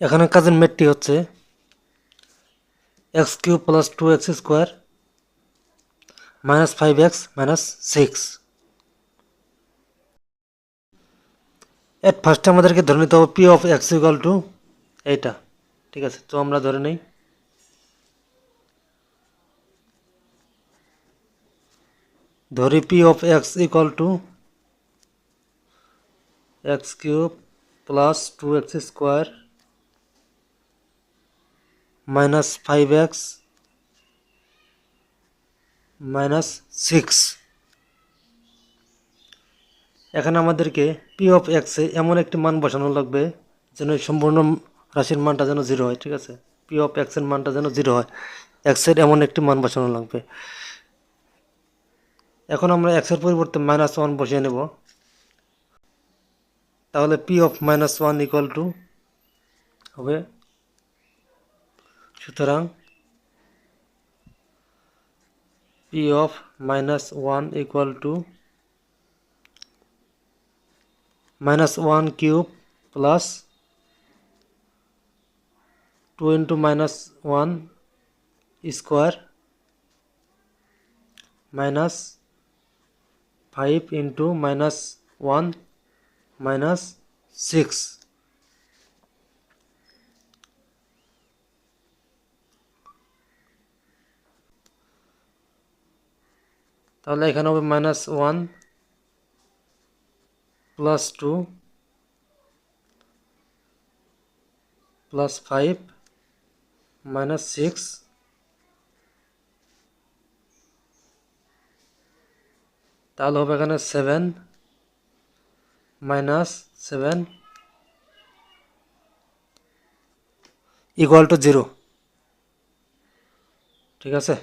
এখানে কাজের মেটটি হচ্ছে x cube plus two x square minus five x minus six. At ফার্স্টে আমাদেরকে ধরে নিতে হবে p of x equal to এইটা। ঠিক আছে, তো আমরা ধরে নিই। ধরি p of x equal to x cube plus two x square minus five x minus six এখানে আমাদেরকে পি অফ এক্সে এমন একটি মান বসানো লাগবে যেন সম্পূর্ণ রাশির মানটা যেন জিরো হয়, ঠিক আছে? পি অফ এক্সের মানটা যেন জিরো হয়। এক্সের এমন একটি মান বসানো লাগবে। এখন আমরা এক্সের পরিবর্তে মাইনাস ওয়ান বসিয়ে নেব। তাহলে p of minus one equal to হবে সুতরাং p of minus one equal to minus one cube plus two into minus one square minus five into minus one minus six তাহলে এখানে হবে minus one plus two plus five minus six তাহলে হবে এখানে seven minus seven equal to zero ঠিক আছে?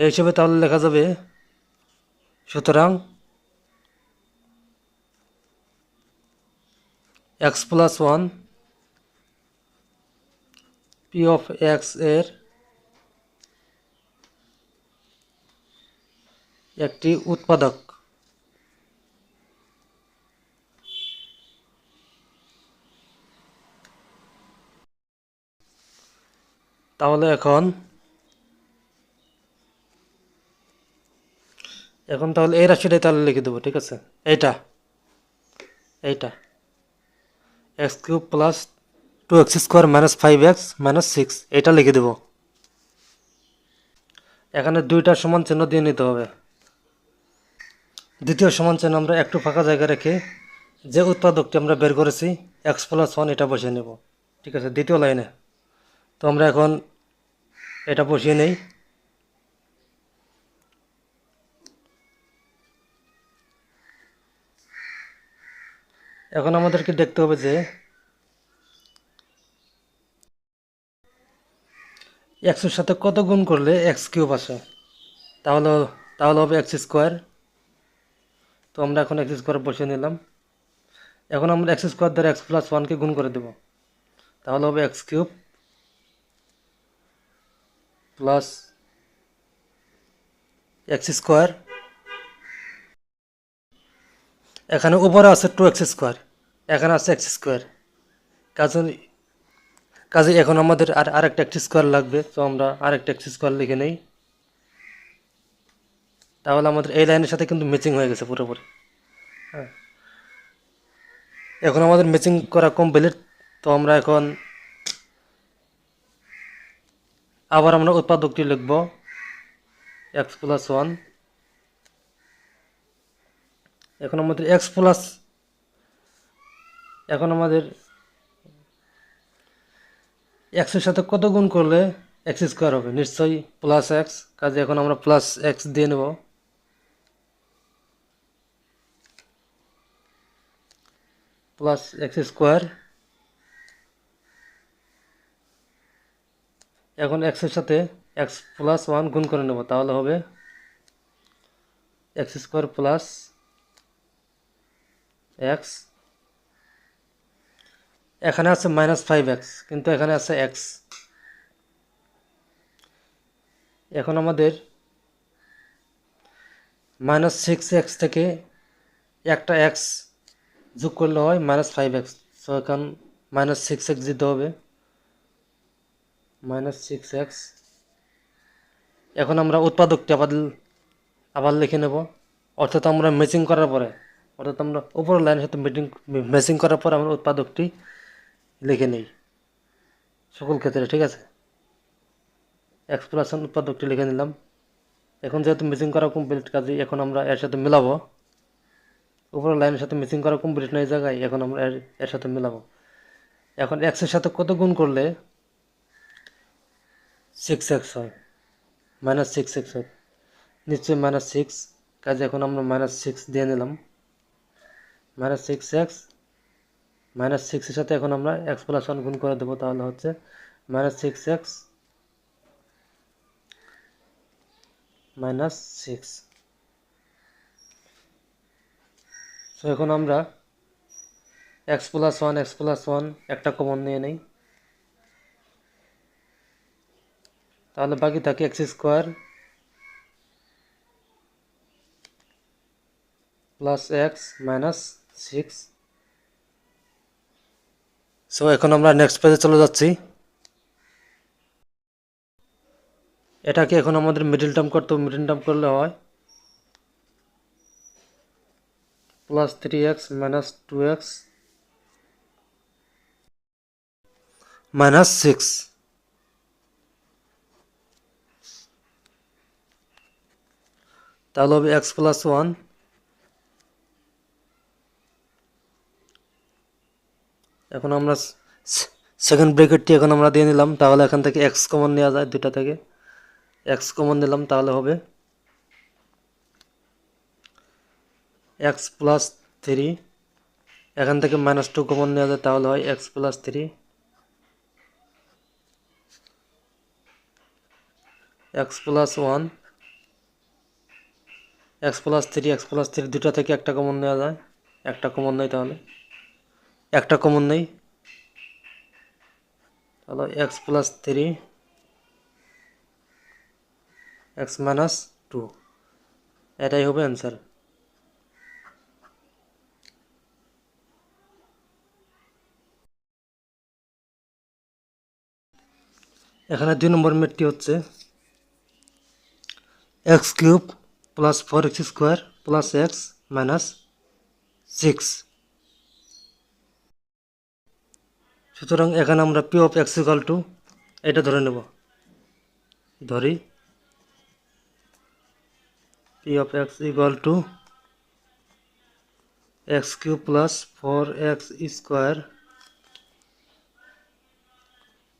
এই তাহলে লেখা যাবে। সুতরাং x plus one p of এক্সের একটি উৎপাদক। তাহলে এখন এখন তাহলে এই রাশিটাই তাহলে লিখে দেবো, ঠিক আছে? এইটা। এইটা। X cube plus two x square minus five x minus six এটা লিখে দেবো। এখানে দুইটা সমান চিহ্ন দিয়ে নিতে হবে। দ্বিতীয় সমান চিহ্ন আমরা একটু ফাঁকা জায়গা রেখে যে উৎপাদকটি আমরা বের করেছি, এক্স প্লাস ওয়ান এটা বসিয়ে নেব, ঠিক আছে? দ্বিতীয় লাইনে। তো আমরা এখন এটা বসিয়ে নেই। এখন আমাদেরকে দেখতে হবে যে এক্সের সাথে কত গুণ করলে এক্স কিউব আসে তাহলে তাহলে হবে এক্স স্কোয়ার। তো আমরা এখন এক্স স্কোয়ার বসিয়ে নিলাম। এখন আমরা এক্স স্কোয়ার দ্বারা এক্স প্লাস ওয়ানকে গুণ করে দেব। তাহলে হবে x cube plus x square. এখানে উপরে আছে টু এক্স স্কোয়ার এখানে আছে এক্স স্কোয়ার কাজে কাজে এখন আমাদের আর আরেকটা এক্স স্কোয়ার লাগবে, তো আমরা আরেকটা এক্স স্কোয়ার লিখে নেই। তাহলে আমাদের এই লাইনের সাথে কিন্তু ম্যাচিং হয়ে গেছে পুরোপুরি। হ্যাঁ। এখন আমাদের ম্যাচিং করা কমপ্লিট তো আমরা এখন আবার আমরা উৎপাদকটি লিখব এক্স প্লাস ওয়ান এখন আমাদের এক্স প্লাস এখন আমাদের এক্সের সাথে কত গুণ করলে এক্স স্কোয়ার হবে? নিশ্চয়ই প্লাস এক্স কাজে এখন আমরা প্লাস এক্স দিয়ে নেব। প্লাস এক্স স্কোয়ার এখন এক্সের সাথে এক্স প্লাস ওয়ান গুণ করে নেব, তাহলে হবে এক্স স্কোয়ার প্লাস এক্স এখানে আছে মাইনাস ফাইভ এক্স কিন্তু এখানে আছে এক্স এখন আমাদের মাইনাস সিক্স এক্স থেকে একটা এক্স যোগ করলে হয় মাইনাস ফাইভ এক্স সো এখন মাইনাস সিক্স এক্স দিতে হবে। মাইনাস সিক্স এক্স এখন আমরা উৎপাদকটি আবার আবার লিখে নেব। অর্থাৎ আমরা ম্যাচিং করার পরে অর্থাৎ আমরা উপরের লাইনের সাথে মিটিং ম্যাচিং করার পর আমরা উৎপাদকটি লিখে নিই। সকল ক্ষেত্রে, ঠিক আছে? এক্সপ্রেশন উৎপাদকটি লিখে নিলাম। এখন যেহেতু মিসিং করা কমপ্লিট কাজে এখন আমরা এর সাথে মেলাবো। উপরের লাইনের সাথে মিসিং করা কমপ্লিট নয় জায়গায়, এখন আমরা এর এর সাথে মেলাবো। এখন এক্সের সাথে কত গুণ করলে সিক্স এক্স হয়? মাইনাস সিক্স এক্স হয়। নিশ্চয়ই মাইনাস সিক্স কাজে এখন আমরা মাইনাস সিক্স দিয়ে নিলাম। মাইনাস সিক্স এক্স মাইনাস সিক্সের সাথে এখন আমরা এক্স প্লাস ওয়ান গুণ করে দেবো তাহলে হচ্ছে minus six x minus six so এখন আমরা x plus one x plus one একটা কমন নিয়ে নেই। তাহলে বাকি থাকে x square plus x minus six so এখন আমরা নেক্সট পেজে চলে যাচ্ছি। এটাকে এখন আমাদের মিডিল টার্ম করতে মিডিল টার্ম করলে হয়। Plus three x minus two x minus six তাহলে হবে এক্স প্লাস ওয়ান এখন আমরা সেকেন্ড ব্রেকেটটি এখন আমরা দিয়ে নিলাম, তাহলে এখান থেকে এক্স কমন নেওয়া যায় দুটা থেকে। এক্স কমন নিলাম, তাহলে হবে এক্স প্লাস থ্রি এখান থেকে মাইনাস টু কমন নেওয়া যায়, তাহলে হয় x plus three x plus one x plus three x plus three দুটা থেকে একটা কমন নেওয়া যায়। একটা কমন নেই তাহলে। একটা কমন নেই। তাহলে x plus three x minus two এটাই হবে অ্যান্সার এখানে দুই নম্বর মেটটি হচ্ছে x cube plus four x square plus x minus six সুতরাং এখানে আমরা p of x equal to এটা ধরে নেব। ধরি। P of x equal to x cube plus four x square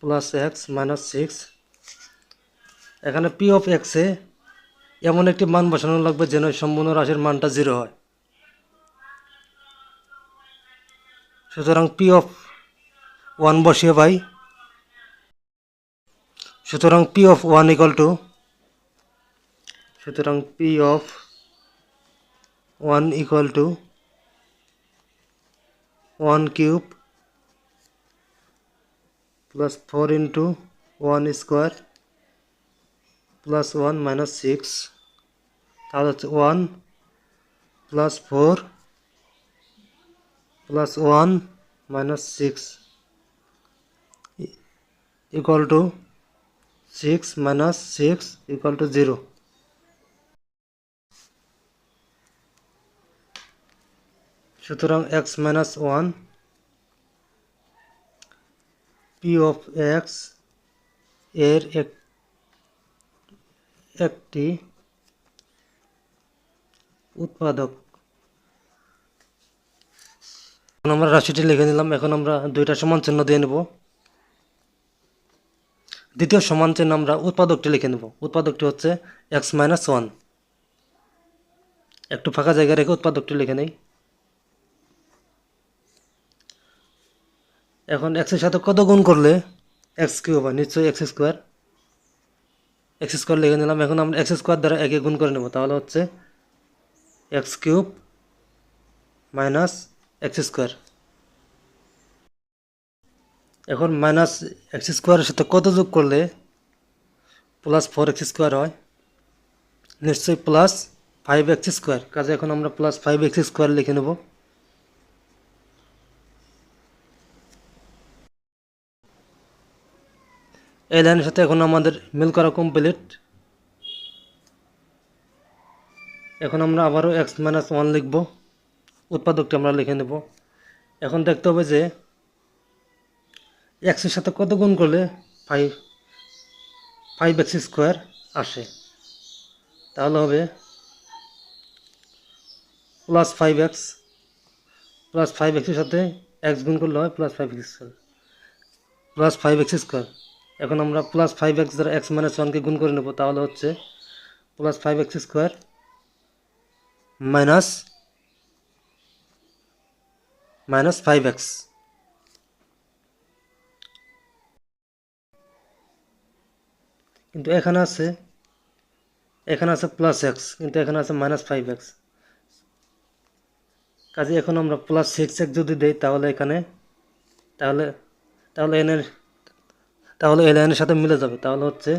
plus x minus six এখানে পি অফ এক্সে এমন একটি মান বসানো লাগবে যেন সম্পূর্ণ রাশির মানটা জিরো হয়। সুতরাং পি অফ ওয়ান বসিয়ে পাই সুতরাং p of one equal to সুতরাং p of one equal to one cube plus four into one square plus one minus six তাহলে হচ্ছে one plus four plus one minus six equal to 6 minus 6 equal to 0 সুতরাং x minus 1 p of x এর এক- একটি উৎপাদক। আমরা রাশিটি লিখে নিলাম, এখন আমরা দুইটা সমান চিহ্ন দিয়ে নেব। দ্বিতীয় সমান চিহ্ন আমরা উৎপাদকটি লিখে নেব। উৎপাদকটি হচ্ছে এক্স মাইনাস ওয়ান একটু ফাঁকা জায়গা রেখে উৎপাদকটি লিখে নেই। এখন এক্সের সাথে কত গুণ করলে এক্স কিউব হয়? নিশ্চয়ই এক্স স্কোয়ার এক্স স্কোয়ার লিখে নিলাম। এখন আমরা এক্স স্কোয়ার দ্বারা একে গুণ করে নেব। তাহলে হচ্ছে x cube minus x square এখন মাইনাস এক্স স্কোয়ারের সাথে কত যোগ করলে প্লাস ফোর এক্স স্কোয়ার হয়? নিশ্চয়ই প্লাস ফাইভ এক্স স্কোয়ার কাজে এখন আমরা প্লাস ফাইভ এক্স স্কোয়ার লিখে নেব। এই লাইনের সাথে এখন আমাদের মিল করা কমপ্লিট এখন আমরা আবারও এক্স মাইনাস ওয়ান লিখব। উৎপাদকটি আমরা লিখে নেব। এখন দেখতে হবে যে এক্সের সাথে কত গুণ করলে ফাইভ ফাইভ এক্স স্কোয়ার আসে? তাহলে হবে plus five x plus five এক্সের সাথে এক্স গুণ করলে হয় plus five x square plus five x square এখন আমরা প্লাস ফাইভ এক্স দ্বারা এক্স মাইনাস ওয়ানকে গুণ করে নেব, তাহলে হচ্ছে plus five x square minus minus five x কিন্তু এখানে আছে এখানে আছে প্লাস এক্স কিন্তু এখানে আছে মাইনাস ফাইভ এক্স কাজে এখন আমরা প্লাস সিক্স এক্স যদি দেই, তাহলে এখানে, তাহলে তাহলে এনের তাহলে এই লাইনের সাথে মিলে যাবে। তাহলে হচ্ছে,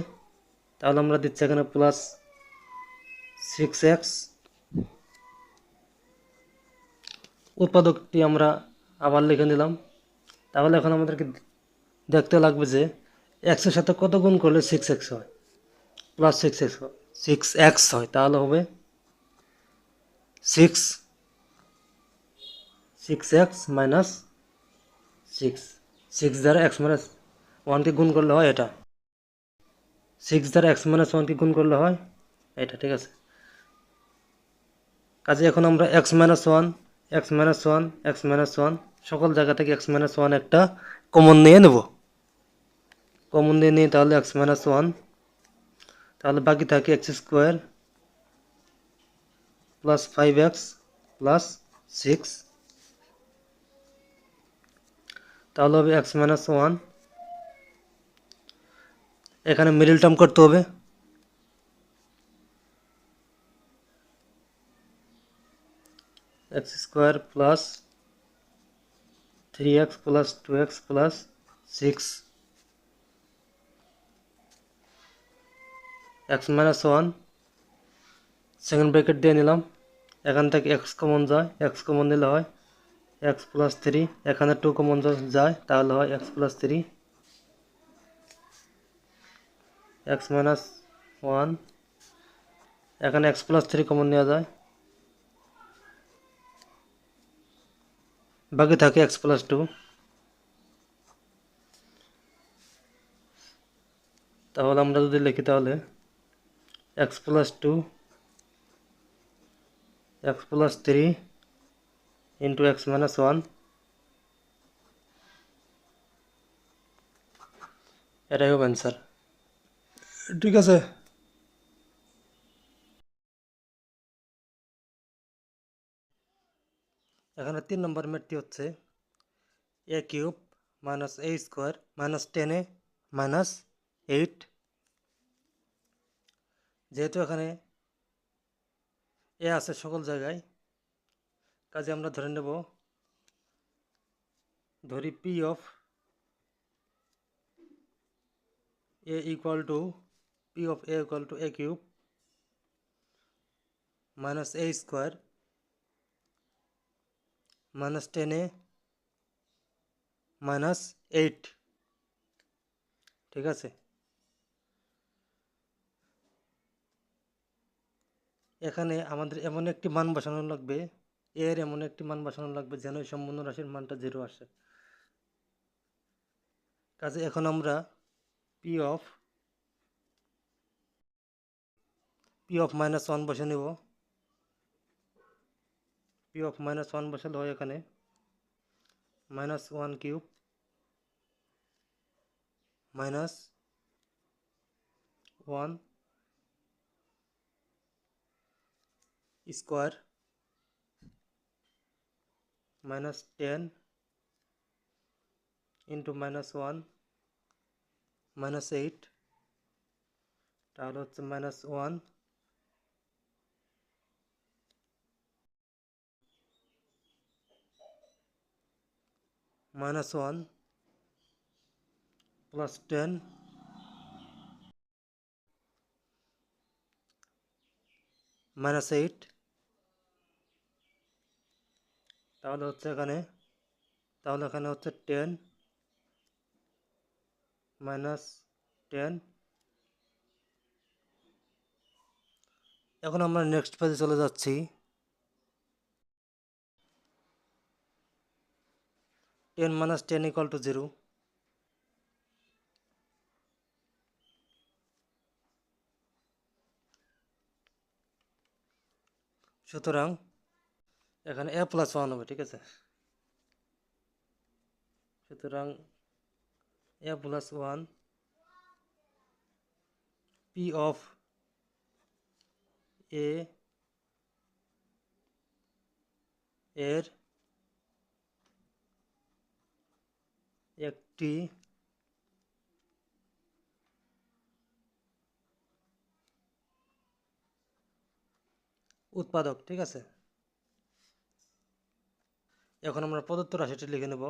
তাহলে আমরা দিচ্ছি এখানে প্লাস সিক্স এক্স উৎপাদকটি আমরা আবার লিখে নিলাম। তাহলে এখন আমাদেরকে দেখতে লাগবে যে এক্সের সাথে কত গুণ করলে সিক্স এক্স হয়? Plus six x six x হয়, তাহলে হবে six six x minus six six দ্বারা এক্স মাইনাস ওয়ানকে গুণ করলে হয় এটা। সিক্স দ্বারা এক্স মাইনাস ওয়ানকে গুণ করলে হয় এটা, ঠিক আছে? কাজে এখন আমরা x minus one x minus one x minus one সকল জায়গা থেকে এক্স মাইনাস ওয়ান একটা কমন নিয়ে নেব। কমন দিয়ে নিই তাহলে এক্স মাইনাস ওয়ান তাহলে বাকি থাকে x square plus five x plus six তাহলে হবে এক্স মাইনাস ওয়ান এখানে মিডিল টার্ম করতে হবে। X square plus three x plus two x plus six x minus one second bracket দিয়ে নিলাম। এখান থেকে এক্স কমন যায়, এক্স কমন নিলে হয় এক্স প্লাস থ্রি এখানে টু কমন যায়, তাহলে হয় x plus three x minus one এখানে এক্স প্লাস থ্রি কমন নেওয়া যায়। বাকি থাকে এক্স প্লাস টু তাহলে আমরা যদি লিখি তাহলে x plus two x plus three into x minus one এটাই হবে অ্যান্সার ঠিক আছে এখানে তিন নম্বর ম্যাটটি হচ্ছে a cube minus a square minus ten a minus eight যেহেতু এখানে এ আছে সকল জায়গায়, কাজে আমরা ধরে নেব, ধরি p of a equal to p of a equal to a cube minus a square minus ten a minus eight ঠিক আছে? এখানে আমাদের এমন একটি মান বসানো লাগবে, এর এমন একটি মান বসানো লাগবে যেন সম্পূর্ণ রাশির মানটা জিরো আসে। কাজে এখন আমরা p of p of minus one বসে নেব। পি অফ মাইনাস ওয়ান বসালে হয় এখানে minus one cube minus one square minus ten into minus one minus eight তাহলে হচ্ছে minus one minus one plus ten minus eight তাহলে হচ্ছে এখানে, তাহলে এখানে হচ্ছে টেন মাইনাস টেন এখন আমরা নেক্সট পেজে চলে যাচ্ছি। Ten minus ten equal to zero সুতরাং এখানে এ প্লাস ওয়ান হবে, ঠিক আছে? সুতরাং a plus one p of a এর একটি উৎপাদক, ঠিক আছে? এখন আমরা প্রদত্ত রাশিটি লিখে নেব।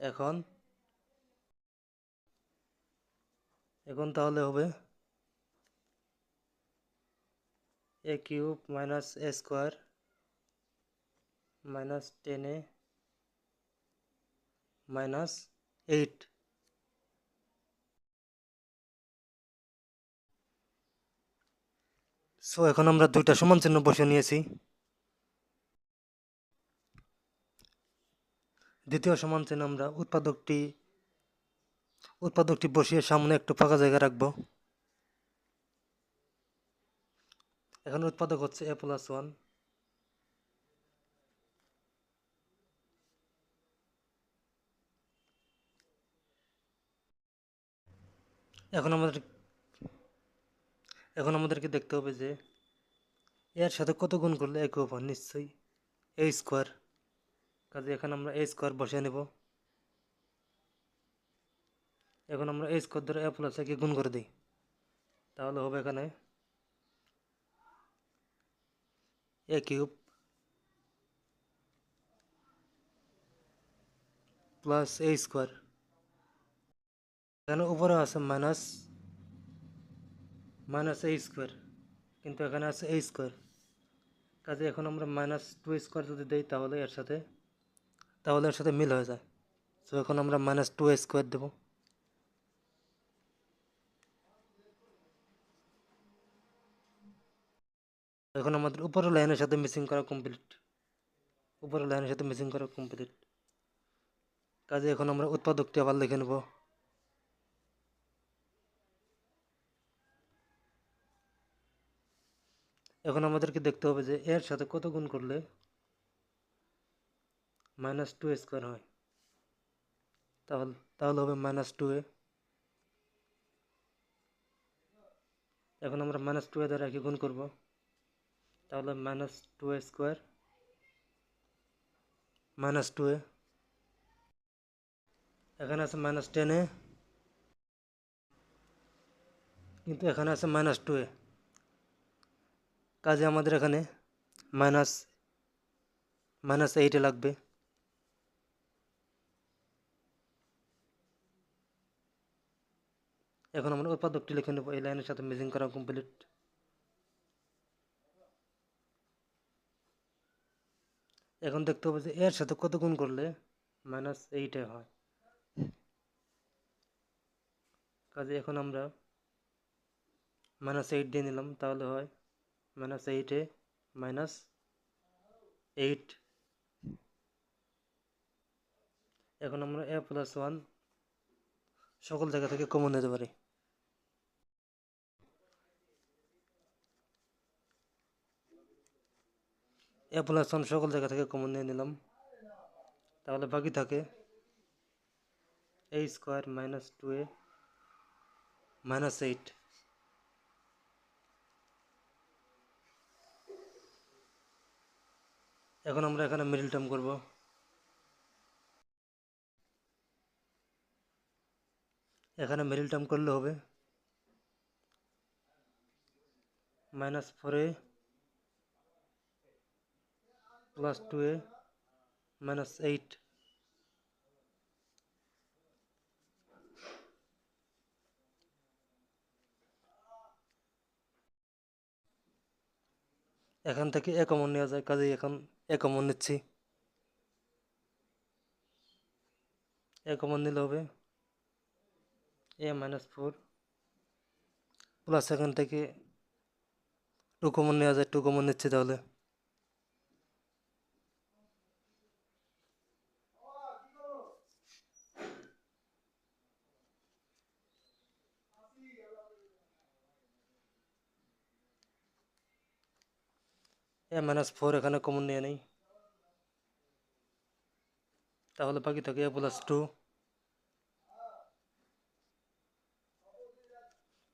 এখন এখন তাহলে হবে a cube minus a square minus ten a minus eight so এখন আমরা দুইটা সমান চিহ্ন বসে নিয়েছি। দ্বিতীয় সমান চিহ্ন আমরা উৎপাদকটি উৎপাদকটি বসিয়ে সামনে একটু ফাঁকা জায়গা রাখব। এখন উৎপাদক হচ্ছে এ প্লাস ওয়ান এখন আমাদের এখন আমাদেরকে দেখতে হবে যে এর সাথে কত গুণ করলে এক হবে? নিশ্চয়ই এ স্কোয়ার কাজে এখানে আমরা এ স্কোয়ার বসিয়ে নেব। এখন আমরা এ স্কোয়ার ধরে এ প্লাস একে গুণ করে দিই। তাহলে হবে এখানে a cube plus a square এখানে উপরে আছে মাইনাস মাইনাস এ স্কোয়ার কিন্তু এখানে আছে এ স্কোয়ার কাজে এখন আমরা মাইনাস টু স্কোয়ার যদি দিই তাহলে এর সাথে, তাহলে এর সাথে মিল হয়ে যায়। তো এখন আমরা মাইনাস টু স্কোয়ার দেবো। এখন আমাদের উপরের লাইনের সাথে মিসিং করা কমপ্লিট উপরের লাইনের সাথে মিসিং করা কমপ্লিট কাজে এখন আমরা উৎপাদকটি আবার লিখে নেব। এখন আমাদেরকে দেখতে হবে যে এর সাথে কত গুণ করলে মাইনাস টু স্কোয়ার হয়। তাহলে তাহলে হবে মাইনাস টু এ এখন আমরা মাইনাস টু এ দ্বারা কি গুণ করব। তাহলে minus two a square minus two a এখানে আছে মাইনাস টেন এ কিন্তু এখানে আছে মাইনাস টু এ কাজে আমাদের এখানে মাইনাস মাইনাস এইটে লাগবে। এখন আমরা উৎপাদকটি লিখে নেব, এই লাইনের সাথে মেজিং করা কমপ্লিট এখন দেখতে হবে যে এর সাথে কত গুণ করলে মাইনাস এইটে হয়। কাজে এখন আমরা মাইনাস এইট দিয়ে নিলাম, তাহলে হয় মাইনাস এইটে মাইনাস এইট এখন আমরা এ প্লাস ওয়ান সকল জায়গা থেকে কমন নিতে পারি। এ প্লাস ওয়ান সকল জায়গা থেকে কমন নিয়ে নিলাম। তাহলে বাকি থাকে a square minus two a minus eight এখন আমরা এখানে মিডল টার্ম করব। এখানে মিডল টার্ম করলে হবে। Minus four a plus two a minus eight এখান থেকে এ কমন নেওয়া যায়, কাজেই এখন এ কমন নিচ্ছি এ কমন নিলে হবে। এ মাইনাস ফোর প্লাস এখান থেকে টু কমন নেওয়া যায় টু কমন নিচ্ছি তাহলে। মাইনাস ফোর এখানে কমন নিয়ে নেই। তাহলে বাকি থাকে এ প্লাস টু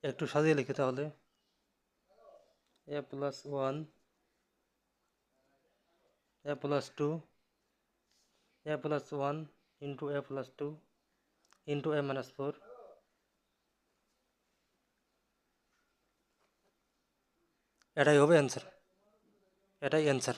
একটু সাজিয়ে লিখি তাহলে। A plus one a plus two a plus one into a plus two into a minus four এটাই হবে অ্যান্সার এটাই অ্যান্সার